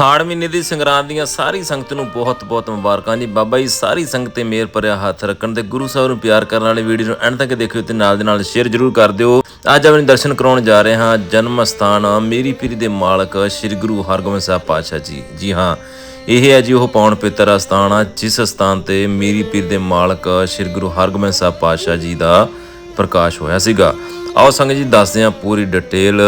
ਹਾੜ ਮਹੀਨੇ ਦੀ ਸੰਗਰਾਂਦ ਦੀਆਂ ਸਾਰੀ ਸੰਗਤ ਨੂੰ ਬਹੁਤ-ਬਹੁਤ ਮੁਬਾਰਕਾਂ ਜੀ। ਬਾਬਾ ਜੀ ਸਾਰੀ ਸੰਗਤ ਤੇ ਮੇਰ ਭਰਿਆ ਹੱਥ ਰੱਖਣ ਤੇ ਗੁਰੂ ਸਾਹਿਬ ਨੂੰ ਪਿਆਰ ਕਰਨ ਵਾਲੇ ਵੀਡੀਓ ਨੂੰ ਐਂਡ ਤੱਕ ਦੇਖਿਓ ਤੇ ਨਾਲ ਦੇ ਨਾਲ ਸ਼ੇਅਰ ਜ਼ਰੂਰ ਕਰ ਦਿਓ। ਅੱਜ ਆਪਣੇ ਦਰਸ਼ਨ ਕਰਾਉਣ ਜਾ ਰਹੇ ਹਾਂ। ਜਨਮ ਸਥਾਨ ਮੇਰੀ ਪੀਰੀ ਦੇ ਮਾਲਕ ਸ੍ਰੀ ਗੁਰੂ ਹਰਗੋਬਿੰਦ ਸਾਹਿਬ ਪਾਤਸ਼ਾਹ ਜੀ। ਜੀ ਹਾਂ, ਇਹ ਹੈ ਜੀ ਉਹ ਪਾਉਣ ਪਿੱਤਰ ਅਸਥਾਨ ਆ, ਜਿਸ ਸਥਾਨ ਤੇ ਮੇਰੀ ਪੀਰ ਦੇ ਮਾਲਕ ਸ੍ਰੀ ਗੁਰੂ ਹਰਗੋਬਿੰਦ ਸਾਹਿਬ ਪਾਤਸ਼ਾਹ ਜੀ ਦਾ ਪ੍ਰਕਾਸ਼ ਹੋਇਆ ਸੀਗਾ। ਆਓ ਸੰਗਤ ਜੀ ਦੱਸਦੇ ਹਾਂ ਪੂਰੀ ਡਿਟੇਲ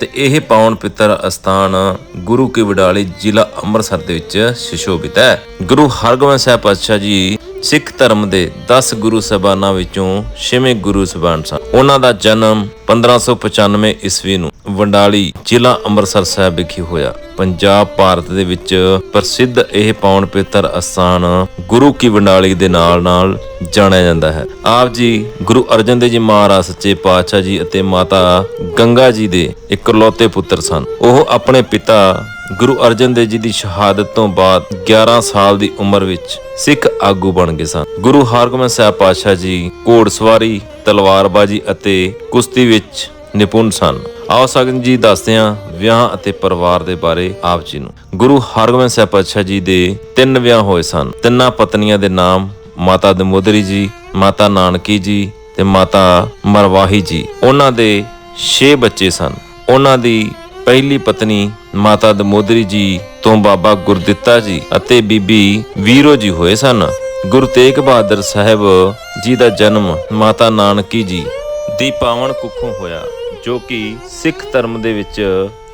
ਤੇ ਇਹ ਪਾਉਣ ਪਿੱਤਰ ਅਸਥਾਨ ਗੁਰੂ ਕੇ ਵਡਾਲੀ ਜ਼ਿਲ੍ਹਾ ਅੰਮ੍ਰਿਤਸਰ ਦੇ ਵਿੱਚ ਸ਼ਿਸ਼ੋਭਿਤ ਹੈ। ਗੁਰੂ ਹਰਗੋਬਿੰਦ ਸਾਹਿਬ ਪਾਤਸ਼ਾਹ ਜੀ ਸਿੱਖ ਧਰਮ ਦੇ 10 ਗੁਰੂ ਸਬਾਨਾਂ ਵਿੱਚੋਂ 6ਵੇਂ ਗੁਰੂ ਸਬਾਨ ਸਨ। ਉਹਨਾਂ ਦਾ ਜਨਮ 1595 ਈਸਵੀ ਨੂੰ ਵੰਡਾਲੀ ਜ਼ਿਲ੍ਹਾ ਅੰਮ੍ਰਿਤਸਰ ਸਾਹਿਬ ਵਿਖੇ ਹੋਇਆ। ਪੰਜਾਬ ਭਾਰਤ ਦੇ ਵਿੱਚ ਪ੍ਰਸਿੱਧ ਇਹ ਪਾਵਨ ਪਿੱਤਰ ਅਸਥਾਨ ਗੁਰੂ ਕੀ ਵੰਡਾਲੀ ਦੇ ਨਾਲ ਨਾਲ ਜਾਣਿਆ ਜਾਂਦਾ ਹੈ। ਆਪ ਜੀ ਗੁਰੂ ਅਰਜਨ ਦੇਵ ਜੀ ਮਹਾਰਾਜ, ਸੱਚੇ ਪਾਤਸ਼ਾਹ ਜੀ ਅਤੇ ਮਾਤਾ ਗੰਗਾ ਜੀ ਦੇ ਇਕਲੌਤੇ ਪੁੱਤਰ ਸਨ। ਉਹ ਆਪਣੇ ਪਿਤਾ ਗੁਰੂ ਅਰਜਨ ਦੇਵ ਜੀ ਦੀ ਸ਼ਹਾਦਤ ਤੋਂ ਬਾਅਦ 11 ਸਾਲ ਦੀ ਉਮਰ ਵਿੱਚ ਸਿੱਖ ਆਗੂ ਬਣ ਗਏ ਸਨ। ਗੁਰੂ ਹਰਗੋਬਿੰਦ ਸਾਹਿਬ ਪਾਤਸ਼ਾਹ ਜੀ ਘੋੜਸਵਾਰੀ, ਤਲਵਾਰਬਾਜ਼ੀ ਅਤੇ ਕੁਸ਼ਤੀ ਵਿੱਚ ਨਿਪੁੰਨ ਸਨ। ਆਓ ਸਗਨ ਜੀ ਦੱਸਦੇ ਹਾਂ ਵਿਆਹ ਅਤੇ ਪਰਿਵਾਰ ਦੇ ਬਾਰੇ ਆਪ ਜੀ ਨੂੰ। ਗੁਰੂ ਹਰਗੋਬਿੰਦ ਸਾਹਿਬ ਪਾਤਸ਼ਾਹ ਜੀ ਦੇ ਤਿੰਨ ਵਿਆਹ ਹੋਏ ਸਨ। ਤਿੰਨਾਂ ਪਤਨੀਆਂ ਦੇ ਨਾਮ ਮਾਤਾ ਦਮੋਦਰੀ ਜੀ, ਮਾਤਾ ਨਾਨਕੀ ਜੀ ਤੇ ਮਾਤਾ ਮਰਵਾਹੀ ਜੀ। ਉਹਨਾਂ ਦੇ 6 ਬੱਚੇ ਸਨ। ਉਹਨਾਂ ਦੀ ਪਹਿਲੀ ਪਤਨੀ ਮਾਤਾ ਦਮੋਦਰੀ ਜੀ ਤੋਂ ਬਾਬਾ ਗੁਰਦਿੱਤਾ ਜੀ ਅਤੇ ਬੀਬੀ ਵੀਰੋ ਜੀ ਹੋਏ ਸਨ। ਗੁਰੂ ਤੇਗ ਬਹਾਦਰ ਸਾਹਿਬ ਜੀ ਦਾ ਜਨਮ ਮਾਤਾ ਨਾਨਕੀ ਜੀ ਦੀ ਪਾਵਨ ਕੁੱਖੋਂ ਹੋਇਆ, ਜੋ ਕਿ ਸਿੱਖ ਧਰਮ ਦੇ ਵਿੱਚ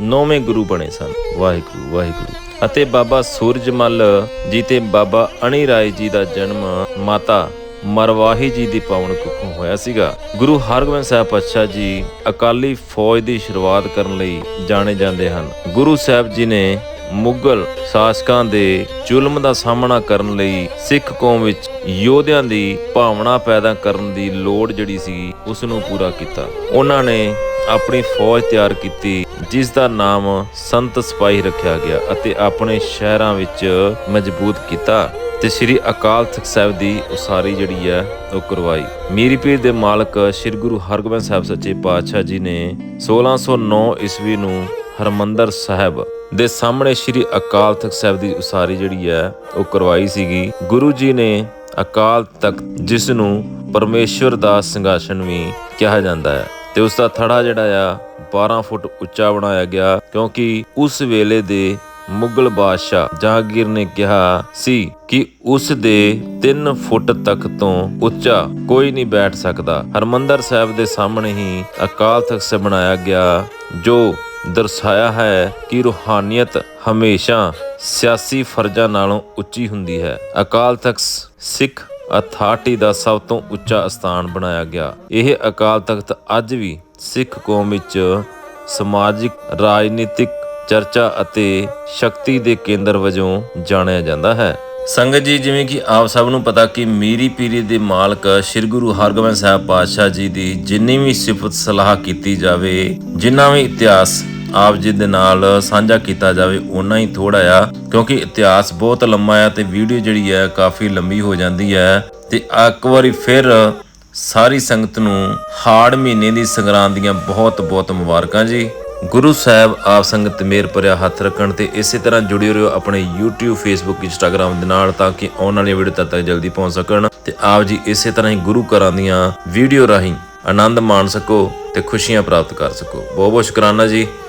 ਨੌਵੇਂ ਗੁਰੂ ਬਣੇ ਸਨ। ਵਾਹਿਗੁਰੂ ਵਾਹਿਗੁਰੂ। ਅਤੇ ਬਾਬਾ ਸੂਰਜਮਲ ਜੀ ਤੇ ਬਾਬਾ ਅਣੀ ਰਾਏ ਜੀ ਦਾ ਜਨਮ ਮਾਤਾ ਮਰਵਾਹੀ ਜੀ ਦੀ ਪਾਵਨ ਕੁੱਖੋਂ ਹੋਇਆ ਸੀਗਾ। ਗੁਰੂ ਹਰਗੋਬਿੰਦ ਸਾਹਿਬ ਪਾਤਸ਼ਾਹ ਜੀ ਅਕਾਲੀ ਫੌਜ ਦੀ ਸ਼ੁਰੂਆਤ ਕਰਨ ਲਈ ਜਾਣੇ ਜਾਂਦੇ ਹਨ। ਗੁਰੂ ਸਾਹਿਬ ਜੀ ਨੇ ਮੁਗਲ ਸ਼ਾਸਕਾਂ ਦੇ ਜ਼ੁਲਮ ਦਾ ਸਾਹਮਣਾ ਕਰਨ ਲਈ ਸਿੱਖ ਕੌਮ ਵਿੱਚ ਯੋਧਿਆਂ ਦੀ ਭਾਵਨਾ ਪੈਦਾ ਕਰਨ ਦੀ ਲੋੜ ਜਿਹੜੀ ਸੀ ਉਸ ਨੂੰ ਪੂਰਾ ਕੀਤਾ। ਉਹਨਾਂ ਨੇ ਆਪਣੀ ਫੌਜ ਤਿਆਰ ਕੀਤੀ, ਜਿਸ ਦਾ ਨਾਮ ਸੰਤ ਸਿਪਾਹੀ ਰੱਖਿਆ ਗਿਆ ਅਤੇ ਆਪਣੇ ਸ਼ਹਿਰਾਂ ਵਿੱਚ ਮਜ਼ਬੂਤ ਕੀਤਾ ਤੇ ਸ੍ਰੀ ਅਕਾਲ ਤਖਤ ਸਾਹਿਬ ਦੀ ਉਸਾਰੀ ਜਿਹੜੀ ਹੈ, ਉਹ ਕਰਵਾਈ। ਮੀਰੀ ਪੀਰ ਦੇ ਮਾਲਕ ਸ੍ਰੀ ਗੁਰੂ ਹਰਗੋਬਿੰਦ ਸਾਹਿਬ ਸੱਚੇ ਪਾਤਸ਼ਾਹ ਜੀ ਨੇ 1609 ਈਸਵੀ ਨੂੰ ਹਰਮੰਦਰ ਸਾਹਿਬ ਦੇ ਸਾਹਮਣੇ ਸ੍ਰੀ ਅਕਾਲ ਤਖਤ ਸਾਹਿਬ ਦੀ ਉਸਾਰੀ ਜਿਹੜੀ ਹੈ, ਉਹ ਕਰਵਾਈ ਸੀਗੀ। ਗੁਰੂ ਜੀ ਨੇ ਅਕਾਲ ਤਖਤ, ਜਿਸ ਨੂੰ ਪਰਮੇਸ਼ਵਰ ਦਾ ਸਿੰਘਾਸਨ ਵੀ ਕਿਹਾ ਜਾਂਦਾ ਹੈ, ਤੇ ਉਸ ਦਾ ਥੜਾ ਜਿਹੜਾ ਆ 12 ਫੁੱਟ ਉੱਚਾ ਬਣਾਇਆ ਗਿਆ, ਕਿਉਂਕਿ ਉਸ ਵੇਲੇ ਦੇ ਮੁਗਲ ਬਾਦਸ਼ਾਹ ਜਹਾਂਗੀਰ ਨੇ ਕਿਹਾ ਸੀ ਕਿ ਉਸ ਦੇ 3 ਫੁੱਟ ਤੱਕ ਤੋਂ ਉੱਚਾ ਕੋਈ ਨਹੀਂ ਬੈਠ ਸਕਦਾ। ਹਰਮੰਦਰ ਸਾਹਿਬ ਦੇ ਸਾਹਮਣੇ ਹੀ ਅਕਾਲ ਤਖਤ ਸੇ ਬਣਾਇਆ ਗਿਆ, ਜੋ ਦਰਸਾਇਆ ਹੈ ਕਿ ਰੂਹਾਨੀਅਤ ਹਮੇਸ਼ਾ ਸਿਆਸੀ ਫਰਜ਼ਾਂ ਨਾਲੋਂ ਉੱਚੀ ਹੁੰਦੀ ਹੈ। ਅਕਾਲ ਤਖਤ ਸਿੱਖ ਅਥਾਰਟੀ ਦਾ ਸਭ ਤੋਂ ਉੱਚਾ ਸਥਾਨ ਬਣਾਇਆ ਗਿਆ। ਇਹ ਅਕਾਲ ਤਖਤ ਅੱਜ ਵੀ ਸਿੱਖ ਕੌਮ ਵਿੱਚ ਸਮਾਜਿਕ, ਰਾਜਨੀਤਿਕ ਚਰਚਾ ਅਤੇ ਸ਼ਕਤੀ ਦੇ ਕੇਂਦਰ ਵਜੋਂ ਜਾਣਿਆ ਜਾਂਦਾ ਹੈ। ਸੰਗਤ ਜੀ, ਜਿਵੇਂ ਕਿ ਆਪ ਸਭ ਨੂੰ ਪਤਾ ਕਿ ਮੀਰੀ ਪੀਰੀ ਦੇ ਮਾਲਕ ਸ੍ਰੀ ਗੁਰੂ ਹਰਗੋਬਿੰਦ ਸਾਹਿਬ ਪਾਤਸ਼ਾਹ ਜੀ ਦੀ ਜਿੰਨੀ ਵੀ ਸਿਫਤ ਸਲਾਹ ਕੀਤੀ ਜਾਵੇ, ਜਿੰਨਾ ਵੀ ਇਤਿਹਾਸ ਆਪ ਜੀ ਦੇ ਨਾਲ ਸਾਂਝਾ ਕੀਤਾ ਜਾਵੇ ਉਨਾ ਹੀ ਥੋੜਾ ਆ, ਕਿਉਂਕਿ ਇਤਿਹਾਸ ਬਹੁਤ ਲੰਮਾ ਆ ਤੇ ਵੀਡੀਓ ਜਿਹੜੀ ਹੈ ਕਾਫੀ ਲੰਬੀ ਹੋ ਜਾਂਦੀ ਹੈ ਤੇ ਇੱਕ ਵਾਰੀ ਫਿਰ ਸਾਰੀ ਸੰਗਤ ਨੂੰ ਹਾੜ ਮਹੀਨੇ ਦੀ ਸੰਗਰਾਂਦ ਦੀਆਂ ਬਹੁਤ ਬਹੁਤ ਮੁਬਾਰਕਾਂ ਜੀ। ਗੁਰੂ ਸਾਹਿਬ ਆਪ ਸੰਗਤ ਮੇਰ ਭਰਿਆ ਹੱਥ ਰੱਖਣ ਤੇ ਇਸੇ ਤਰ੍ਹਾਂ ਜੁੜੇ ਰਹੋ ਆਪਣੇ YouTube, Facebook, Instagram ਦੇ ਨਾਲ ਤਾਂ ਕਿ ਆਉਣ ਵਾਲੀਆਂ ਵੀਡੀਓ ਤਦ ਤੱਕ ਜਲਦੀ ਪਹੁੰਚ ਸਕਣ ਤੇ ਆਪ ਜੀ ਇਸੇ ਤਰ੍ਹਾਂ ਹੀ ਗੁਰੂ ਘਰਾਂ ਦੀਆਂ ਵੀਡੀਓ ਰਾਹੀਂ ਆਨੰਦ ਮਾਣ ਸਕੋ ਤੇ ਖੁਸ਼ੀਆਂ ਪ੍ਰਾਪਤ ਕਰ ਸਕੋ। ਬਹੁਤ ਬਹੁਤ ਸ਼ੁਕਰਾਨਾ ਜੀ।